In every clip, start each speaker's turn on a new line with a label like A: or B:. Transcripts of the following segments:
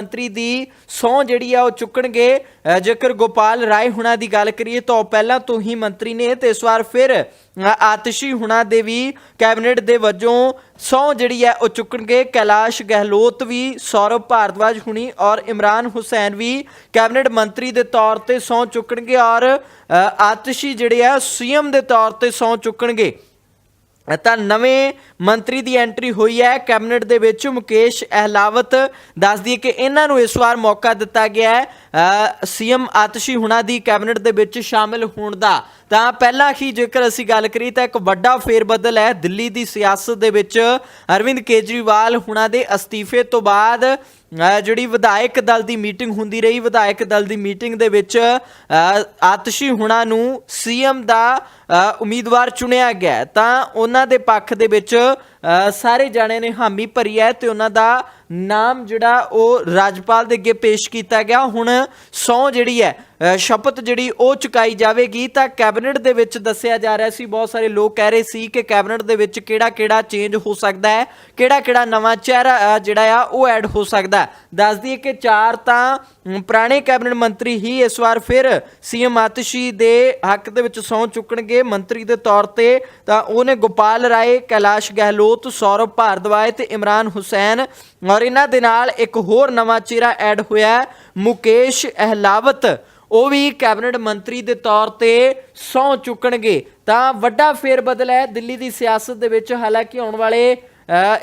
A: ਮੰਤਰੀ ਦੀ ਸੌ ਜਿਹੜੀ ਆ ਉਹ ਚੁੱਕਣਗੇ। ਜੇਕਰ ਗੋਪਾਲ ਰਾਏ ਹੁਣਾਂ ਦੀ ਗੱਲ ਕਰੀਏ ਤਾਂ ਉਹ ਪਹਿਲਾਂ ਤੋਂ ਹੀ ਮੰਤਰੀ ਨੇ ਤੇ ਇਸ ਵਾਰ ਫਿਰ ਅ, ਆਤਿਸ਼ੀ ਹੁਣਾਂ ਦੇ ਵੀ ਕੈਬਨਿਟ ਦੇ ਵਜੋਂ ਸੌ ਜਿਹੜੀ ਹੈ ਉਹ ਚੁੱਕਣਗੇ। ਕੈਲਾਸ਼ ਗਹਿਲੋਤ ਵੀ ਸੌਰਵ ਭਾਰਦਵਾਜ ਹੁਣੀ ਔਰ ਇਮਰਾਨ ਹੁਸੈਨ ਵੀ ਕੈਬਨਿਟ ਮੰਤਰੀ ਦੇ ਤੌਰ ਤੇ ਸੌ ਚੁੱਕਣਗੇ ਔਰ ਅ, ਆਤਿਸ਼ੀ ਜਿਹੜੇ ਆ ਸੀਐਮ ਦੇ ਤੌਰ ਤੇ ਸੌ ਚੁੱਕਣਗੇ। ਤਾਂ ਨਵੇਂ ਮੰਤਰੀ ਦੀ ਐਂਟਰੀ ਹੋਈ ਹੈ। ਕੈਬਨਿਟ ਦੇ ਵਿੱਚ ਮੁਕੇਸ਼ ਅਹਲਾਵਤ ਦੱਸਦੀ ਹੈ ਕਿ ਇਹਨਾਂ ਨੂੰ ਇਸ ਵਾਰ ਮੌਕਾ ਦਿੱਤਾ ਗਿਆ ਹੈ। ਸੀਐਮ ਆਤਸ਼ੀ ਹੁਣਾ ਦੀ ਕੈਬਨਿਟ ਦੇ ਵਿੱਚ ਸ਼ਾਮਿਲ ਹੋਣ ਦਾ ਤਾਂ ਪਹਿਲਾਂ ਹੀ ਜੇਕਰ ਅਸੀਂ ਗੱਲ ਕਰੀ ਤਾਂ ਇੱਕ ਵੱਡਾ ਫੇਰਬਦਲ ਹੈ ਦਿੱਲੀ ਦੀ ਸਿਆਸਤ ਦੇ ਵਿੱਚ। ਅਰਵਿੰਦ ਕੇਜਰੀਵਾਲ ਹੁਣਾਂ ਦੇ ਅਸਤੀਫੇ ਤੋਂ ਬਾਅਦ ਜਿਹੜੀ ਵਿਧਾਇਕ ਦਲ ਦੀ ਮੀਟਿੰਗ ਹੁੰਦੀ ਰਹੀ, ਵਿਧਾਇਕ ਦਲ ਦੀ ਮੀਟਿੰਗ ਦੇ ਵਿੱਚ ਆਤਸ਼ੀ ਹੁਣਾ ਨੂੰ ਸੀਐਮ ਦਾ ਉਮੀਦਵਾਰ ਚੁਣਿਆ ਗਿਆ ਤਾਂ ਉਹਨਾਂ ਦੇ ਪੱਖ ਦੇ ਵਿੱਚ ਸਾਰੇ ਜਾਣਿਆਂ ਨੇ ਹਾਮੀ ਭਰੀ ਹੈ ਤੇ ਉਹਨਾਂ ਦਾ ਨਾਮ ਜਿਹੜਾ ਉਹ ਰਾਜਪਾਲ ਦੇ ਅੱਗੇ ਪੇਸ਼ ਕੀਤਾ ਗਿਆ ਹੁਣ ਸੌ ਜਿਹੜੀ ਹੈ ਅ, ਜਿਹੜੀ ਉਹ ਚੁਕਾਈ ਜਾਵੇਗੀ ਤਾਂ ਕੈਬਨਿਟ ਦੇ ਵਿੱਚ ਦੱਸਿਆ ਜਾ ਰਿਹਾ ਸੀ ਬਹੁਤ ਸਾਰੇ ਲੋਕ ਕਹਿ ਰਹੇ ਸੀ ਕਿ ਕੈਬਨਿਟ ਦੇ ਵਿੱਚ ਕਿਹੜਾ ਕਿਹੜਾ ਚੇਂਜ ਹੋ ਸਕਦਾ ਹੈ ਕਿਹੜਾ ਕਿਹੜਾ ਨਵਾਂ ਚਿਹਰਾ ਜਿਹੜਾ ਆ ਉਹ ਐਡ ਹੋ ਸਕਦਾ ਹੈ। ਦੱਸ ਦਈਏ ਕਿ ਚਾਰ ਤਾਂ ਪੁਰਾਣੇ ਕੈਬਨਿਟ ਮੰਤਰੀ ਹੀ ਇਸ ਵਾਰ ਫਿਰ ਸੀਐਮ ਆਤਸ਼ੀ ਦੇ ਹੱਕ ਦੇ ਵਿੱਚ ਸਹੁੰ ਚੁੱਕਣਗੇ ਮੰਤਰੀ ਦੇ ਤੌਰ ਤੇ ਤਾਂ ਉਹਨੇ ਗੋਪਾਲ ਰਾਏ ਕੈਲਾਸ਼ ਗਹਿਲੋਤ ਸੌਰਵ ਭਾਰਦਵਾਜ ਤੇ ਇਮਰਾਨ ਹੁਸੈਨ ਔਰ ਇਹਨਾਂ ਦੇ ਨਾਲ ਇੱਕ ਹੋਰ ਨਵਾਂ ਚਿਹਰਾ ਐਡ ਹੋਇਆ ਮੁਕੇਸ਼ ਅਹਲਾਵਤ। ਉਹ ਵੀ ਕੈਬਨਿਟ ਮੰਤਰੀ ਦੇ ਤੌਰ ਤੇ ਸਹੁੰ ਚੁੱਕਣਗੇ। ਤਾਂ ਵੱਡਾ ਫੇਰ ਬਦਲ ਹੈ ਦਿੱਲੀ ਦੀ ਸਿਆਸਤ ਦੇ ਵਿੱਚ। ਹਾਲਾਂਕਿ ਆਉਣ ਵਾਲੇ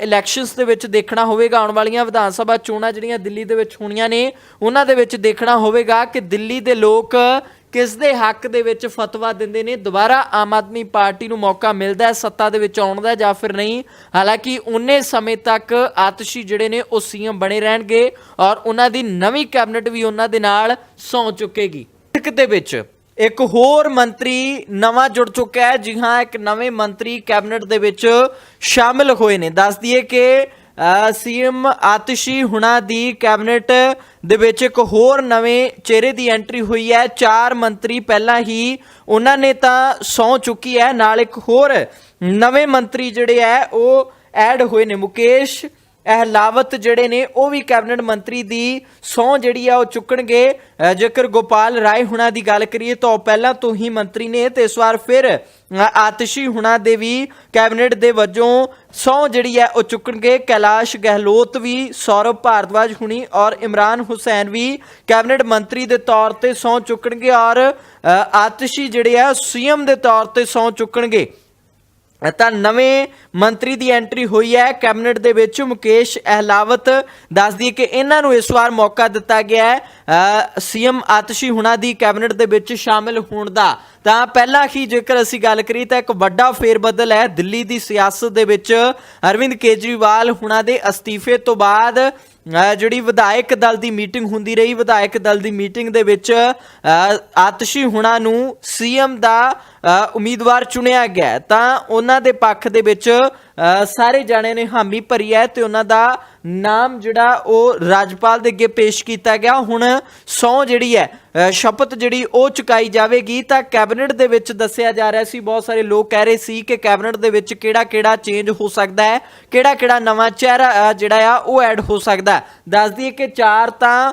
A: ਇਲੈਕਸ਼ਨਸ ਦੇ ਵਿੱਚ ਦੇਖਣਾ ਹੋਵੇਗਾ। ਆਉਣ ਵਾਲੀਆਂ ਵਿਧਾਨ ਸਭਾ ਚੋਣਾਂ ਜਿਹੜੀਆਂ ਦਿੱਲੀ ਦੇ ਵਿੱਚ ਹੋਣੀਆਂ ਨੇ, ਉਹਨਾਂ ਦੇ ਵਿੱਚ ਦੇਖਣਾ ਹੋਵੇਗਾ ਕਿ ਦਿੱਲੀ ਦੇ ਲੋਕ ਕਿਸ ਦੇ ਹੱਕ ਦੇ ਵਿੱਚ ਫਤਵਾ ਦਿੰਦੇ ਨੇ? ਦੁਬਾਰਾ ਆਮ ਆਦਮੀ ਪਾਰਟੀ ਨੂੰ ਮੌਕਾ ਮਿਲਦਾ ਹੈ, ਸੱਤਾ ਦੇ ਵਿੱਚ ਆਉਣ ਦਾ ਜਾਂ ਫਿਰ ਨਹੀਂ? ਹਾਲਾਂਕਿ ਉਨੇ ਸਮੇਂ ਤੱਕ ਆਤਸ਼ੀ ਜਿਹੜੇ ਨੇ, ਉਹ ਸੀਐਮ ਬਣੇ ਰਹਿਣਗੇ ਔਰ ਉਹਨਾਂ ਦੀ ਨਵੀਂ ਕੈਬਨਿਟ ਵੀ ਉਹਨਾਂ ਦੇ ਨਾਲ ਸੌਂ ਚੁੱਕੇਗੀ। ਇੱਕ ਦੇ ਵਿੱਚ ਇੱਕ ਹੋਰ ਮੰਤਰੀ ਨਵਾਂ ਜੁੜ ਚੁੱਕਾ ਹੈ। ਜੀ ਹਾਂ, ਇੱਕ ਨਵੇਂ ਮੰਤਰੀ ਕੈਬਨਿਟ ਦੇ ਵਿੱਚ ਸ਼ਾਮਿਲ ਹੋਏ ਨੇ। ਦੱਸ ਦਈਏ ਕਿ ਸੀਐਮ ਆਤਿਸ਼ੀ ਹੁਣਾ ਦੀ ਕੈਬਨਿਟ ਦੇ ਵਿੱਚ ਇੱਕ ਹੋਰ ਨਵੇਂ ਚਿਹਰੇ ਦੀ ਐਂਟਰੀ ਹੋਈ ਹੈ। ਚਾਰ ਮੰਤਰੀ ਪਹਿਲਾਂ ਹੀ ਉਹਨਾਂ ਨੇ ਤਾਂ ਸੌ ਚੁੱਕੀ ਹੈ। ਨਾਲ ਇੱਕ ਹੋਰ ਨਵੇਂ ਮੰਤਰੀ ਜਿਹੜੇ ਹੈ, ਉਹ ਐਡ ਹੋਏ ਨੇ। ਮੁਕੇਸ਼ ਅਹਿਲਾਵਤ ਜਿਹੜੇ ਨੇ ਉਹ ਵੀ ਕੈਬਨਿਟ ਮੰਤਰੀ ਦੀ ਸੌ ਜਿਹੜੀ ਆ ਉਹ ਚੁੱਕਣਗੇ। ਜੇਕਰ ਗੋਪਾਲ ਰਾਏ ਹੁਣਾਂ ਦੀ ਗੱਲ ਕਰੀਏ ਤਾਂ ਉਹ ਪਹਿਲਾਂ ਤੋਂ ਹੀ ਮੰਤਰੀ ਨੇ ਤੇ ਇਸ ਵਾਰ ਫਿਰ ਅ, ਆਤਸ਼ੀ ਹੁਣਾ ਦੇ ਵੀ ਕੈਬਨਿਟ ਦੇ ਵਜੋਂ ਸੌ ਜਿਹੜੀ ਹੈ ਉਹ ਚੁੱਕਣਗੇ। ਕੈਲਾਸ਼ ਗਹਿਲੋਤ ਵੀ ਸੌਰਵ ਭਾਰਦਵਾਜ ਹੁਣੀ ਔਰ ਇਮਰਾਨ ਹੁਸੈਨ ਵੀ ਕੈਬਨਿਟ ਮੰਤਰੀ ਦੇ ਤੌਰ ਤੇ ਸੌ ਚੁੱਕਣਗੇ ਔਰ ਆਤਸ਼ੀ ਜਿਹੜੇ ਆ ਸੀਐਮ ਦੇ ਤੌਰ ਤੇ ਸੌ ਚੁੱਕਣਗੇ। ਤਾਂ ਨਵੇਂ ਮੰਤਰੀ ਦੀ ਐਂਟਰੀ ਹੋਈ ਹੈ। ਕੈਬਨਿਟ ਦੇ ਵਿੱਚ ਮੁਕੇਸ਼ ਅਹਲਾਵਤ ਦੱਸਦੀ ਕਿ ਇਹਨਾਂ ਨੂੰ ਇਸ ਵਾਰ ਮੌਕਾ ਦਿੱਤਾ ਗਿਆ ਹੈ। ਸੀਐਮ ਆਤਸ਼ੀ ਹੁਣਾ ਦੀ ਕੈਬਨਿਟ ਦੇ ਵਿੱਚ ਸ਼ਾਮਿਲ ਹੋਣ ਦਾ। ਤਾਂ ਪਹਿਲਾਂ ਹੀ ਜੇਕਰ ਅਸੀਂ ਗੱਲ ਕਰੀ ਤਾਂ ਇੱਕ ਵੱਡਾ ਫੇਰਬਦਲ ਹੈ ਦਿੱਲੀ ਦੀ ਸਿਆਸਤ ਦੇ ਵਿੱਚ। ਅਰਵਿੰਦ ਕੇਜਰੀਵਾਲ ਹੁਣਾ ਦੇ ਅਸਤੀਫੇ ਤੋਂ ਬਾਅਦ ਜਿਹੜੀ ਵਿਧਾਇਕ ਦਲ ਦੀ ਮੀਟਿੰਗ ਹੁੰਦੀ ਰਹੀ, ਵਿਧਾਇਕ ਦਲ ਦੀ ਮੀਟਿੰਗ ਦੇ ਵਿੱਚ ਆਤਸ਼ੀ ਹੁਣਾ ਨੂੰ ਸੀਐਮ ਦਾ ਉਮੀਦਵਾਰ ਚੁਣਿਆ ਗਿਆ ਤਾਂ ਉਹਨਾਂ ਦੇ ਪੱਖ ਦੇ ਵਿੱਚ ਸਾਰੇ ਜਾਣੇ ਨੇ ਹਾਮੀ ਭਰੀ ਹੈ ਤੇ ਉਹਨਾਂ ਦਾ ਨਾਮ ਜਿਹੜਾ ਉਹ ਰਾਜਪਾਲ ਦੇ ਅੱਗੇ ਪੇਸ਼ ਕੀਤਾ ਗਿਆ ਹੁਣ ਸੌ ਜਿਹੜੀ ਹੈ ਸ਼ਪਤ ਜਿਹੜੀ ਉਹ ਚੁਕਾਈ ਜਾਵੇਗੀ ਤਾਂ ਕੈਬਨਿਟ ਦੇ ਵਿੱਚ ਦੱਸਿਆ ਜਾ ਰਿਹਾ ਸੀ, ਬਹੁਤ ਸਾਰੇ ਲੋਕ ਕਹਿ ਰਹੇ ਸੀ ਕਿ ਕੈਬਨਿਟ ਦੇ ਵਿੱਚ ਕਿਹੜਾ ਕਿਹੜਾ ਚੇਂਜ ਹੋ ਸਕਦਾ ਹੈ ਕਿਹੜਾ ਕਿਹੜਾ ਨਵਾਂ ਚਿਹਰਾ ਜਿਹੜਾ ਆ ਉਹ ਐਡ ਹੋ ਸਕਦਾ ਹੈ। ਦੱਸ ਦਈਏ ਕਿ ਚਾਰ ਤਾਂ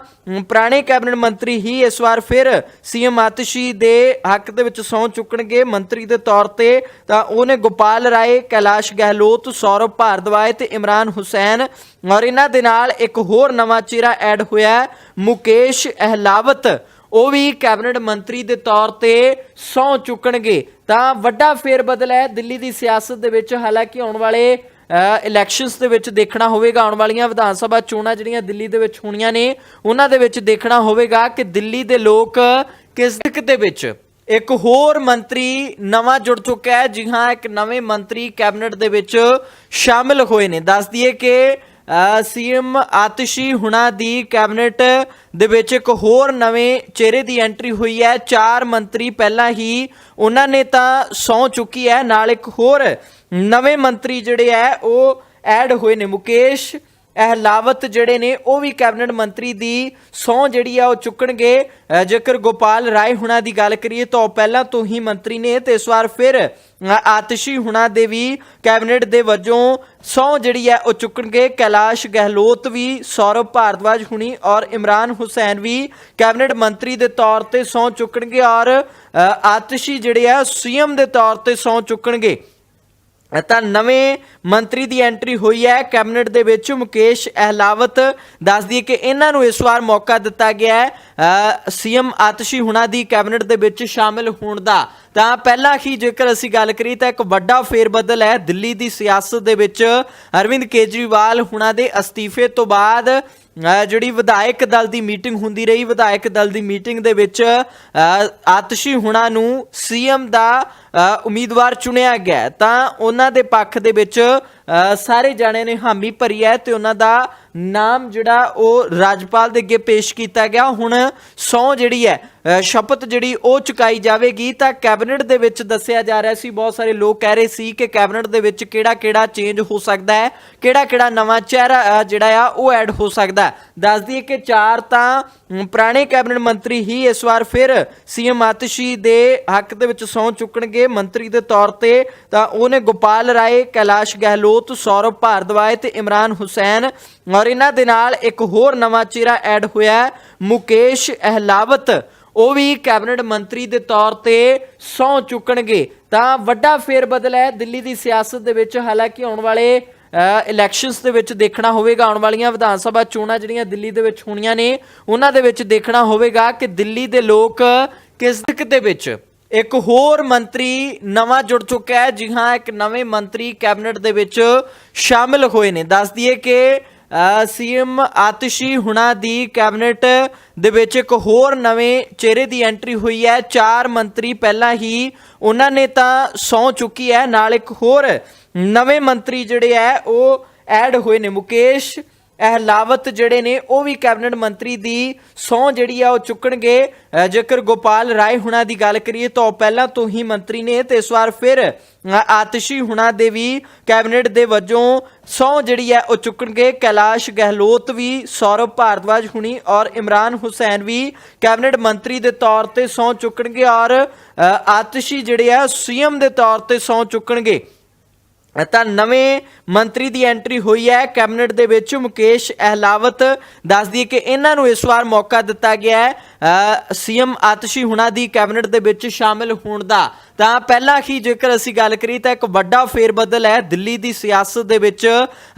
A: ਪੁਰਾਣੇ ਕੈਬਨਿਟ ਮੰਤਰੀ ਹੀ ਇਸ ਵਾਰ ਫਿਰ ਸੀਐਮ ਆਤਸ਼ੀ ਦੇ ਹੱਕ ਦੇ ਵਿੱਚ ਸਹੁੰ ਚੁੱਕਣਗੇ ਮੰਤਰੀ ਦੇ ਤੌਰ ਤੇ ਤਾਂ ਉਹਨੇ ਗੋਪਾਲ ਰਾਏ, ਕੈਲਾਸ਼ ਗਹਿਲੋਤ ਸੌਰਵ ਭਾਰਦਵਾਜ ਤੇ ਇਮਰਾਨ ਹੁਸੈਨ ਔਰ ਇਹਨਾਂ ਦੇ ਨਾਲ ਇੱਕ ਹੋਰ ਨਵਾਂ ਚਿਹਰਾ ਐਡ ਹੋਇਆ ਮੁਕੇਸ਼ ਅਹਲਾਵਤ। ਉਹ ਵੀ ਕੈਬਨਿਟ ਮੰਤਰੀ ਦੇ ਤੌਰ ਤੇ ਸਹੁੰ ਚੁੱਕਣਗੇ। ਤਾਂ ਵੱਡਾ ਫੇਰ ਬਦਲ ਹੈ ਦਿੱਲੀ ਦੀ ਸਿਆਸਤ ਦੇ ਵਿੱਚ। ਹਾਲਾਂਕਿ ਆਉਣ ਵਾਲੇ ਇਲੈਕਸ਼ਨਸ ਦੇ ਵਿੱਚ ਦੇਖਣਾ ਹੋਵੇਗਾ। ਆਉਣ ਵਾਲੀਆਂ ਵਿਧਾਨ ਸਭਾ ਚੋਣਾਂ ਜਿਹੜੀਆਂ ਦਿੱਲੀ ਦੇ ਵਿੱਚ ਹੋਣੀਆਂ ਨੇ, ਉਹਨਾਂ ਦੇ ਵਿੱਚ ਦੇਖਣਾ ਹੋਵੇਗਾ ਕਿ ਦਿੱਲੀ ਦੇ ਲੋਕ ਕਿਸ ਦੇ ਵਿੱਚ। ਇੱਕ ਹੋਰ ਮੰਤਰੀ ਨਵਾਂ ਜੁੜ ਚੁੱਕਾ ਹੈ। ਜੀ ਹਾਂ, ਇੱਕ ਨਵੇਂ ਮੰਤਰੀ ਕੈਬਨਿਟ ਦੇ ਵਿੱਚ ਸ਼ਾਮਿਲ ਹੋਏ ਨੇ। ਦੱਸ ਦਈਏ ਕਿ ਸੀਐਮ ਆਤਸ਼ੀ ਹੁਣਾ ਦੀ ਕੈਬਨਿਟ ਦੇ ਵਿੱਚ ਇੱਕ ਹੋਰ ਨਵੇਂ ਚਿਹਰੇ ਦੀ ਐਂਟਰੀ ਹੋਈ ਹੈ। ਚਾਰ ਮੰਤਰੀ ਪਹਿਲਾਂ ਹੀ ਉਹਨਾਂ ਨੇ ਤਾਂ ਸੌ ਚੁੱਕੀ ਹੈ। ਨਾਲ ਇੱਕ ਹੋਰ ਨਵੇਂ ਮੰਤਰੀ ਜਿਹੜੇ ਹੈ, ਉਹ ਐਡ ਹੋਏ ਨੇ। ਮੁਕੇਸ਼ ਅਹਿਲਾਵਤ ਜਿਹੜੇ ਨੇ ਉਹ ਵੀ ਕੈਬਨਿਟ ਮੰਤਰੀ ਦੀ ਸਹੁੰ ਜਿਹੜੀ ਆ ਉਹ ਚੁੱਕਣਗੇ। ਜੇਕਰ ਗੋਪਾਲ ਰਾਏ ਹੁਣਾਂ ਦੀ ਗੱਲ ਕਰੀਏ ਤਾਂ ਉਹ ਪਹਿਲਾਂ ਤੋਂ ਹੀ ਮੰਤਰੀ ਨੇ ਤੇ ਇਸ ਵਾਰ ਫਿਰ ਅ, ਆਤਿਸ਼ੀ ਹੁਣਾਂ ਦੇ ਵੀ ਕੈਬਨਿਟ ਦੇ ਵਜੋਂ ਸਹੁੰ ਜਿਹੜੀ ਹੈ ਉਹ ਚੁੱਕਣਗੇ। ਕੈਲਾਸ਼ ਗਹਿਲੋਤ ਵੀ ਸੌਰਵ ਭਾਰਦਵਾਜ ਹੁਣੀ ਔਰ ਇਮਰਾਨ ਹੁਸੈਨ ਵੀ ਕੈਬਨਿਟ ਮੰਤਰੀ ਦੇ ਤੌਰ ਤੇ ਸਹੁੰ ਚੁੱਕਣਗੇ ਔਰ ਅ, ਆਤਿਸ਼ੀ ਜਿਹੜੇ ਆ ਸੀਐਮ ਦੇ ਤੌਰ ਤੇ ਸਹੁੰ ਚੁੱਕਣਗੇ। ਤਾਂ ਨਵੇਂ ਮੰਤਰੀ ਦੀ ਐਂਟਰੀ ਹੋਈ ਹੈ। ਕੈਬਨਿਟ ਦੇ ਵਿੱਚ ਮੁਕੇਸ਼ ਅਹਿਲਾਵਤ ਦੱਸਦੀ ਹੈ ਕਿ ਇਹਨਾਂ ਨੂੰ ਇਸ ਵਾਰ ਮੌਕਾ ਦਿੱਤਾ ਗਿਆ ਹੈ। ਸੀਐਮ ਆਤਸ਼ੀ ਹੁਣਾਂ ਦੀ ਕੈਬਨਿਟ ਦੇ ਵਿੱਚ ਸ਼ਾਮਿਲ ਹੋਣ ਦਾ। ਤਾਂ ਪਹਿਲਾਂ ਹੀ ਜੇਕਰ ਅਸੀਂ ਗੱਲ ਕਰੀਏ ਤਾਂ ਇੱਕ ਵੱਡਾ ਫੇਰਬਦਲ ਹੈ ਦਿੱਲੀ ਦੀ ਸਿਆਸਤ ਦੇ ਵਿੱਚ। ਅਰਵਿੰਦ ਕੇਜਰੀਵਾਲ ਹੁਣਾਂ ਦੇ ਅਸਤੀਫੇ ਤੋਂ ਬਾਅਦ ਜਿਹੜੀ ਵਿਧਾਇਕ ਦਲ ਦੀ ਮੀਟਿੰਗ ਹੁੰਦੀ ਰਹੀ, ਵਿਧਾਇਕ ਦਲ ਦੀ ਮੀਟਿੰਗ ਦੇ ਵਿੱਚ ਆਤਸ਼ੀ ਹੁਣਾਂ ਨੂੰ ਸੀਐਮ ਦਾ ਉਮੀਦਵਾਰ ਚੁਣਿਆ ਗਿਆ ਤਾਂ ਉਹਨਾਂ ਦੇ ਪੱਖ ਦੇ ਵਿੱਚ ਸਾਰੇ ਜਾਣਿਆਂ ਨੇ ਹਾਮੀ ਭਰੀ ਹੈ ਤੇ ਉਹਨਾਂ ਦਾ ਨਾਮ ਜਿਹੜਾ ਉਹ ਰਾਜਪਾਲ ਦੇ ਅੱਗੇ ਪੇਸ਼ ਕੀਤਾ ਗਿਆ। ਹੁਣ ਸੌ ਜਿਹੜੀ ਹੈ ਸ਼ਪਥ ਜਿਹੜੀ ਉਹ ਚੁਕਾਈ ਜਾਵੇਗੀ ਤਾਂ ਕੈਬਨਿਟ ਦੇ ਵਿੱਚ ਦੱਸਿਆ ਜਾ ਰਿਹਾ ਸੀ, ਬਹੁਤ ਸਾਰੇ ਲੋਕ ਕਹਿ ਰਹੇ ਸੀ ਕਿ ਕੈਬਨਿਟ ਦੇ ਵਿੱਚ ਕਿਹੜਾ ਕਿਹੜਾ ਚੇਂਜ ਹੋ ਸਕਦਾ ਹੈ ਕਿਹੜਾ ਕਿਹੜਾ ਨਵਾਂ ਚਿਹਰਾ ਜਿਹੜਾ ਆ ਉਹ ਐਡ ਹੋ ਸਕਦਾ ਹੈ। ਦੱਸ ਦਈਏ ਕਿ ਚਾਰ ਤਾਂ ਪੁਰਾਣੇ ਕੈਬਨਿਟ ਮੰਤਰੀ ਹੀ ਇਸ ਵਾਰ ਫਿਰ ਸੀਐਮ ਆਤਸ਼ੀ ਦੇ ਹੱਕ ਦੇ ਵਿੱਚ ਸਹੁੰ ਚੁੱਕਣਗੇ ਮੰਤਰੀ ਦੇ ਤੌਰ ਤੇ ਤਾਂ ਉਹਨੇ ਗੋਪਾਲ ਰਾਏ, ਕੈਲਾਸ਼ ਗਹਿਲੋਤ, ਸੌਰਵ ਭਾਰਦਵਾਜ ਤੇ ਇਮਰਾਨ ਹੁਸੈਨ ਔਰ ਇਹਨਾਂ ਦੇ ਨਾਲ ਇੱਕ ਹੋਰ ਨਵਾਂ ਚਿਹਰਾ ਐਡ ਹੋਇਆ ਮੁਕੇਸ਼ ਅਹਿਲਾਵਤ ਉਹ ਵੀ ਕੈਬਨਿਟ ਮੰਤਰੀ ਦੇ ਤੌਰ ਤੇ ਸਹੁੰ ਚੁੱਕਣਗੇ। ਤਾਂ ਵੱਡਾ ਫੇਰ ਬਦਲ ਹੈ ਦਿੱਲੀ ਦੀ ਸਿਆਸਤ ਦੇ ਵਿੱਚ। ਹਾਲਾਂਕਿ ਆਉਣ ਵਾਲੇ ਇਲੈਕਸ਼ਨਸ ਦੇ ਵਿੱਚ ਦੇਖਣਾ ਹੋਵੇਗਾ। ਆਉਣ ਵਾਲੀਆਂ ਵਿਧਾਨ ਸਭਾ ਚੋਣਾਂ ਜਿਹੜੀਆਂ ਦਿੱਲੀ ਦੇ ਵਿੱਚ ਹੋਣੀਆਂ ਨੇ, ਉਹਨਾਂ ਦੇ ਵਿੱਚ ਦੇਖਣਾ ਹੋਵੇਗਾ ਕਿ ਦਿੱਲੀ ਦੇ ਲੋਕ ਕਿਸ ਦਿਕ ਦੇ ਵਿੱਚ। ਇੱਕ ਹੋਰ ਮੰਤਰੀ ਨਵਾਂ ਜੁੜ ਚੁੱਕਾ ਹੈ। ਜੀ ਹਾਂ, ਇੱਕ ਨਵੇਂ ਮੰਤਰੀ ਕੈਬਨਿਟ ਦੇ ਵਿੱਚ ਸ਼ਾਮਿਲ ਹੋਏ ਨੇ। ਦੱਸ ਦਈਏ ਕਿ ਸੀਐਮ ਆਤਿਸ਼ੀ ਹੁਣਾ ਦੀ ਕੈਬਨਿਟ ਦੇ ਵਿੱਚ ਇੱਕ ਹੋਰ ਨਵੇਂ ਚਿਹਰੇ ਦੀ ਐਂਟਰੀ ਹੋਈ ਹੈ। ਚਾਰ ਮੰਤਰੀ ਪਹਿਲਾਂ ਹੀ ਉਹਨਾਂ ਨੇ ਤਾਂ ਸੌ ਚੁੱਕੀ ਹੈ। ਨਾਲ ਇੱਕ ਹੋਰ ਨਵੇਂ ਮੰਤਰੀ ਜਿਹੜੇ ਹੈ, ਉਹ ਐਡ ਹੋਏ ਨੇ। ਮੁਕੇਸ਼ ਅਹਿਲਾਵਤ ਜਿਹੜੇ ਨੇ, ਉਹ ਵੀ ਕੈਬਨਿਟ ਮੰਤਰੀ ਦੀ ਸਹੁੰ ਜਿਹੜੀ ਆ, ਉਹ ਚੁੱਕਣਗੇ। ਜੇਕਰ ਗੋਪਾਲ ਰਾਏ ਹੁਣਾਂ ਦੀ ਗੱਲ ਕਰੀਏ ਤਾਂ ਉਹ ਪਹਿਲਾਂ ਤੋਂ ਹੀ ਮੰਤਰੀ ਨੇ ਤੇ ਇਸ ਵਾਰ ਫਿਰ ਆਤਸ਼ੀ ਆਤਿਸ਼ੀ ਹੁਣਾਂ ਦੇ ਵੀ ਕੈਬਨਿਟ ਦੇ ਵਜੋਂ ਸਹੁੰ ਜਿਹੜੀ ਹੈ ਉਹ ਚੁੱਕਣਗੇ। ਕੈਲਾਸ਼ ਗਹਿਲੋਤ ਵੀ, ਸੌਰਵ ਭਾਰਦਵਾਜ ਹੁਣੀ ਔਰ ਇਮਰਾਨ ਹੁਸੈਨ ਵੀ ਕੈਬਨਿਟ ਮੰਤਰੀ ਦੇ ਤੌਰ ਤੇ ਸਹੁੰ ਚੁੱਕਣਗੇ ਔਰ ਆਤਸ਼ੀ ਜਿਹੜੇ ਆ, ਸੀਐਮ ਦੇ ਤੌਰ ਤੇ ਸਹੁੰ ਚੁੱਕਣਗੇ। ਤਾਂ ਨਵੇਂ ਮੰਤਰੀ ਦੀ ਐਂਟਰੀ ਹੋਈ ਹੈ। ਕੈਬਨਿਟ ਦੇ ਵਿੱਚ ਮੁਕੇਸ਼ ਅਹਿਲਾਵਤ ਦੱਸਦੀ ਹੈ ਕਿ ਇਹਨਾਂ ਨੂੰ ਇਸ ਵਾਰ ਮੌਕਾ ਦਿੱਤਾ ਗਿਆ ਹੈ। ਸੀਐਮ ਆਤਸ਼ੀ ਹੁਣਾਂ ਦੀ ਕੈਬਨਿਟ ਦੇ ਵਿੱਚ ਸ਼ਾਮਿਲ ਹੋਣ ਦਾ। ਤਾਂ ਪਹਿਲਾਂ ਹੀ ਜੇਕਰ ਅਸੀਂ ਗੱਲ ਕਰੀ ਤਾਂ ਇੱਕ ਵੱਡਾ ਫੇਰਬਦਲ ਹੈ ਦਿੱਲੀ ਦੀ ਸਿਆਸਤ ਦੇ ਵਿੱਚ।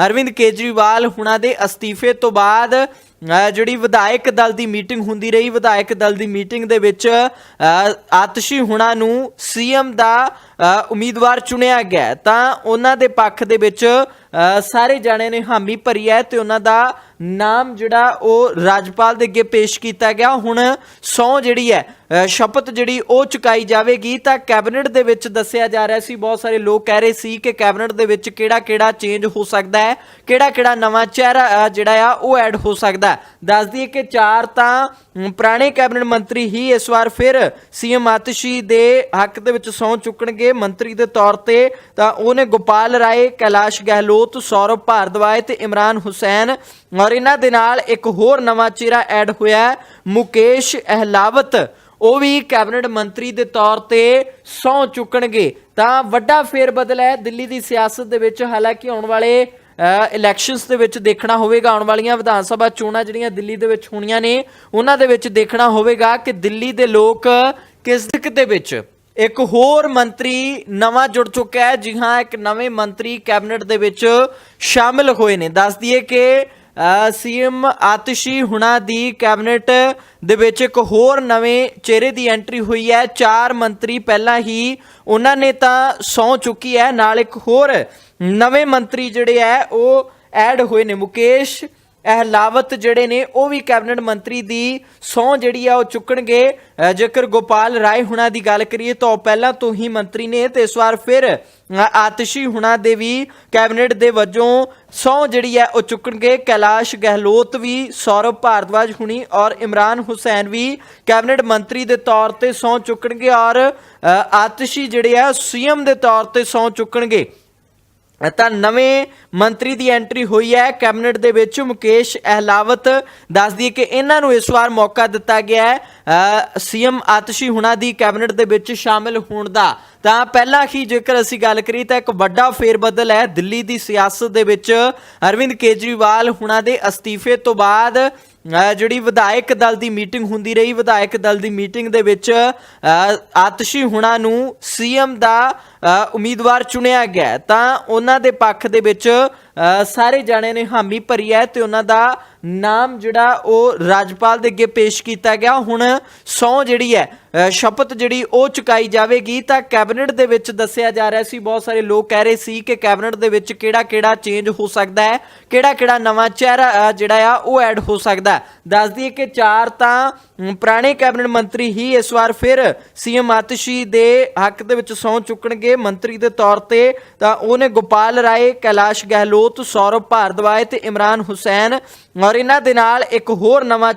A: ਅਰਵਿੰਦ ਕੇਜਰੀਵਾਲ ਹੁਣਾਂ ਦੇ ਅਸਤੀਫੇ ਤੋਂ ਬਾਅਦ ਜਿਹੜੀ ਵਿਧਾਇਕ ਦਲ ਦੀ ਮੀਟਿੰਗ ਹੁੰਦੀ ਰਹੀ, ਵਿਧਾਇਕ ਦਲ ਦੀ ਮੀਟਿੰਗ ਦੇ ਵਿੱਚ ਆਤਸ਼ੀ ਹੁਣਾਂ ਨੂੰ ਸੀਐਮ ਦਾ ਉਮੀਦਵਾਰ ਚੁਣਿਆ ਗਿਆ ਤਾਂ ਉਹਨਾਂ ਦੇ ਪੱਖ ਦੇ ਵਿੱਚ ਸਾਰੇ ਜਾਣੇ ਨੇ ਹਾਮੀ ਭਰੀ ਹੈ ਤੇ ਉਹਨਾਂ ਦਾ ਨਾਮ ਜਿਹੜਾ ਉਹ ਰਾਜਪਾਲ ਦੇ ਅੱਗੇ ਪੇਸ਼ ਕੀਤਾ ਗਿਆ ਹੁਣ ਸੌ ਜਿਹੜੀ ਹੈ ਸ਼ਪਤ ਜਿਹੜੀ ਉਹ ਚੁਕਾਈ ਜਾਵੇਗੀ ਤਾਂ ਕੈਬਨਿਟ ਦੇ ਵਿੱਚ ਦੱਸਿਆ ਜਾ ਰਿਹਾ ਸੀ, ਬਹੁਤ ਸਾਰੇ ਲੋਕ ਕਹਿ ਰਹੇ ਸੀ ਕਿ ਕੈਬਨਿਟ ਦੇ ਵਿੱਚ ਕਿਹੜਾ ਕਿਹੜਾ ਚੇਂਜ ਹੋ ਸਕਦਾ ਹੈ ਕਿਹੜਾ ਕਿਹੜਾ ਨਵਾਂ ਚਿਹਰਾ ਜਿਹੜਾ ਆ ਉਹ ਐਡ ਹੋ ਸਕਦਾ ਹੈ। ਦੱਸ ਦਈਏ ਕਿ ਚਾਰ ਤਾਂ ਪੁਰਾਣੇ ਕੈਬਨਿਟ ਮੰਤਰੀ ਹੀ ਇਸ ਵਾਰ ਫਿਰ ਸੀਐਮ ਆਤਸ਼ੀ ਦੇ ਹੱਕ ਦੇ ਵਿੱਚ ਸਹੁੰ ਚੁੱਕਣਗੇ। ਮੰਤਰੀ ਦੇ ਤੌਰ ਤੇ ਤਾਂ ਉਹਨੇ ਗੋਪਾਲ ਰਾਏ, ਕੈਲਾਸ਼ ਗਹਿਲੋਤ, ਸੌਰਵ ਭਾਰਦਵਾਜ ਤੇ ਇਮਰਾਨ ਹੁਸੈਨ ਔਰ ਇਹਨਾਂ ਦੇ ਨਾਲ ਇੱਕ ਹੋਰ ਨਵਾਂ ਚਿਹਰਾ ਐਡ ਹੋਇਆ ਮੁਕੇਸ਼ ਅਹਿਲਾਵਤ। ਉਹ ਵੀ ਕੈਬਨਿਟ ਮੰਤਰੀ ਦੇ ਤੌਰ ਤੇ ਸਹੁੰ ਚੁੱਕਣਗੇ। ਤਾਂ ਵੱਡਾ ਫੇਰ ਬਦਲ ਹੈ ਦਿੱਲੀ ਦੀ ਸਿਆਸਤ ਦੇ ਵਿੱਚ। ਹਾਲਾਂਕਿ ਆਉਣ ਵਾਲੇ ਇਲੈਕਸ਼ਨਸ ਦੇ ਵਿੱਚ ਦੇਖਣਾ ਹੋਵੇਗਾ। ਆਉਣ ਵਾਲੀਆਂ ਵਿਧਾਨ ਸਭਾ ਚੋਣਾਂ ਜਿਹੜੀਆਂ ਦਿੱਲੀ ਦੇ ਵਿੱਚ ਹੋਣੀਆਂ ਨੇ, ਉਹਨਾਂ ਦੇ ਵਿੱਚ ਦੇਖਣਾ ਹੋਵੇਗਾ ਕਿ ਦਿੱਲੀ ਦੇ ਲੋਕ ਕਿਸ ਦਿਕ ਦੇ ਵਿੱਚ? ਇੱਕ ਹੋਰ ਮੰਤਰੀ ਨਵਾਂ ਜੁੜ ਚੁੱਕਾ ਹੈ। ਜੀ ਹਾਂ, ਇੱਕ ਨਵੇਂ ਮੰਤਰੀ ਕੈਬਨਿਟ ਦੇ ਵਿੱਚ ਸ਼ਾਮਿਲ ਹੋਏ ਨੇ। ਦੱਸ ਦਈਏ ਕਿ ਸੀਐਮ ਆਤਿਸ਼ੀ ਹੁਣਾ ਦੀ ਕੈਬਨਿਟ ਦੇ ਵਿੱਚ ਇੱਕ ਹੋਰ ਨਵੇਂ ਚਿਹਰੇ ਦੀ ਐਂਟਰੀ ਹੋਈ ਹੈ। ਚਾਰ ਮੰਤਰੀ ਪਹਿਲਾਂ ਹੀ ਉਹਨਾਂ ਨੇ ਤਾਂ ਸੌ ਚੁੱਕੀ ਹੈ। ਨਾਲ ਇੱਕ ਹੋਰ ਨਵੇਂ ਮੰਤਰੀ ਜਿਹੜੇ ਹੈ, ਉਹ ਐਡ ਹੋਏ ਨੇ। ਮੁਕੇਸ਼ ਅਹਿਲਾਵਤ ਜਿਹੜੇ ਨੇ, ਉਹ ਵੀ ਕੈਬਨਿਟ ਮੰਤਰੀ ਦੀ ਸਹੁੰ ਜਿਹੜੀ ਆ, ਉਹ ਚੁੱਕਣਗੇ। ਜੇਕਰ ਗੋਪਾਲ ਰਾਏ ਹੁਣਾਂ ਦੀ ਗੱਲ ਕਰੀਏ ਤਾਂ ਉਹ ਪਹਿਲਾਂ ਤੋਂ ਹੀ ਮੰਤਰੀ ਨੇ ਤੇ ਇਸ ਵਾਰ ਫਿਰ ਆਤਸ਼ੀ ਹੁਣਾਂ ਦੇ ਵੀ ਕੈਬਨਿਟ ਦੇ ਵਜੋਂ ਸਹੁੰ ਜਿਹੜੀ ਹੈ ਉਹ ਚੁੱਕਣਗੇ। ਕੈਲਾਸ਼ ਗਹਿਲੋਤ ਵੀ, ਸੌਰਵ ਭਾਰਦਵਾਜ ਹੁਣੀ ਔਰ ਇਮਰਾਨ ਹੁਸੈਨ ਵੀ ਕੈਬਨਿਟ ਮੰਤਰੀ ਦੇ ਤੌਰ ਤੇ ਸਹੁੰ ਚੁੱਕਣਗੇ ਔਰ ਆਤਸ਼ੀ ਜਿਹੜੇ ਆ, ਸੀਐਮ ਦੇ ਤੌਰ ਤੇ ਸਹੁੰ ਚੁੱਕਣਗੇ। ਤਾਂ ਨਵੇਂ ਮੰਤਰੀ ਦੀ ਐਂਟਰੀ ਹੋਈ ਹੈ। ਕੈਬਨਿਟ ਦੇ ਵਿੱਚ ਮੁਕੇਸ਼ ਅਹਲਾਵਤ ਦੱਸਦੀ ਹੈ ਕਿ ਇਹਨਾਂ ਨੂੰ ਇਸ ਵਾਰ ਮੌਕਾ ਦਿੱਤਾ ਗਿਆ ਹੈ। ਸੀਐਮ ਆਤਸ਼ੀ ਹੁਣਾ ਦੀ ਕੈਬਨਿਟ ਦੇ ਵਿੱਚ ਸ਼ਾਮਿਲ ਹੋਣ ਦਾ। ਤਾਂ ਪਹਿਲਾਂ ਹੀ ਜੇਕਰ ਅਸੀਂ ਗੱਲ ਕਰੀ ਤਾਂ ਇੱਕ ਵੱਡਾ ਫੇਰਬਦਲ ਹੈ ਦਿੱਲੀ ਦੀ ਸਿਆਸਤ ਦੇ ਵਿੱਚ। ਅਰਵਿੰਦ ਕੇਜਰੀਵਾਲ ਹੁਣਾ ਦੇ ਅਸਤੀਫੇ ਤੋਂ ਬਾਅਦ ਜਿਹੜੀ ਵਿਧਾਇਕ ਦਲ ਦੀ ਮੀਟਿੰਗ ਹੁੰਦੀ ਰਹੀ, ਵਿਧਾਇਕ ਦਲ ਦੀ ਮੀਟਿੰਗ ਦੇ ਵਿੱਚ ਆਤਸ਼ੀ ਹੁਣਾ ਨੂੰ ਸੀਐਮ ਦਾ ਉਮੀਦਵਾਰ ਚੁਣਿਆ ਗਿਆ ਤਾਂ ਉਹਨਾਂ ਦੇ ਪੱਖ ਦੇ ਵਿੱਚ ਸਾਰੇ ਜਾਣੇ ਨੇ ਹਾਮੀ ਭਰੀ ਹੈ ਤੇ ਉਹਨਾਂ ਦਾ ਨਾਮ ਜਿਹੜਾ ਉਹ ਰਾਜਪਾਲ ਦੇ ਅੱਗੇ ਪੇਸ਼ ਕੀਤਾ ਗਿਆ ਹੁਣ ਸੌ ਜਿਹੜੀ ਹੈ ਸ਼ਪਤ ਜਿਹੜੀ ਉਹ ਚੁਕਾਈ ਜਾਵੇਗੀ ਤਾਂ ਕੈਬਨਿਟ ਦੇ ਵਿੱਚ ਦੱਸਿਆ ਜਾ ਰਿਹਾ ਸੀ, ਬਹੁਤ ਸਾਰੇ ਲੋਕ ਕਹਿ ਰਹੇ ਸੀ ਕਿ ਕੈਬਨਿਟ ਦੇ ਵਿੱਚ ਕਿਹੜਾ ਕਿਹੜਾ ਚੇਂਜ ਹੋ ਸਕਦਾ ਹੈ ਕਿਹੜਾ ਕਿਹੜਾ ਨਵਾਂ ਚਿਹਰਾ ਜਿਹੜਾ ਆ ਉਹ ਐਡ ਹੋ ਸਕਦਾ ਹੈ। ਦੱਸ ਦਈਏ ਕਿ ਚਾਰ ਤਾਂ ਪੁਰਾਣੇ ਕੈਬਨਿਟ ਮੰਤਰੀ ਹੀ ਇਸ ਵਾਰ ਫਿਰ ਸੀਐਮ ਆਤਸ਼ੀ ਦੇ ਹੱਕ ਦੇ ਵਿੱਚ ਸਹੁੰ ਚੁੱਕਣਗੇ ਮੰਤਰੀ ਦੇ ਤੌਰ ਤੇ ਤਾਂ ਉਹਨੇ ਗੋਪਾਲ ਰਾਏ, ਕੈਲਾਸ਼ ਗਹਿਲੋਤ ਸੌਰਵ ਭਾਰਦਵਾਜ ਤੇ ਇਮਰਾਨ ਹੁਸੈਨ ਔਰ ਇਹਨਾਂ ਦੇ ਨਾਲ ਇੱਕ ਹੋਰ ਨਵਾਂ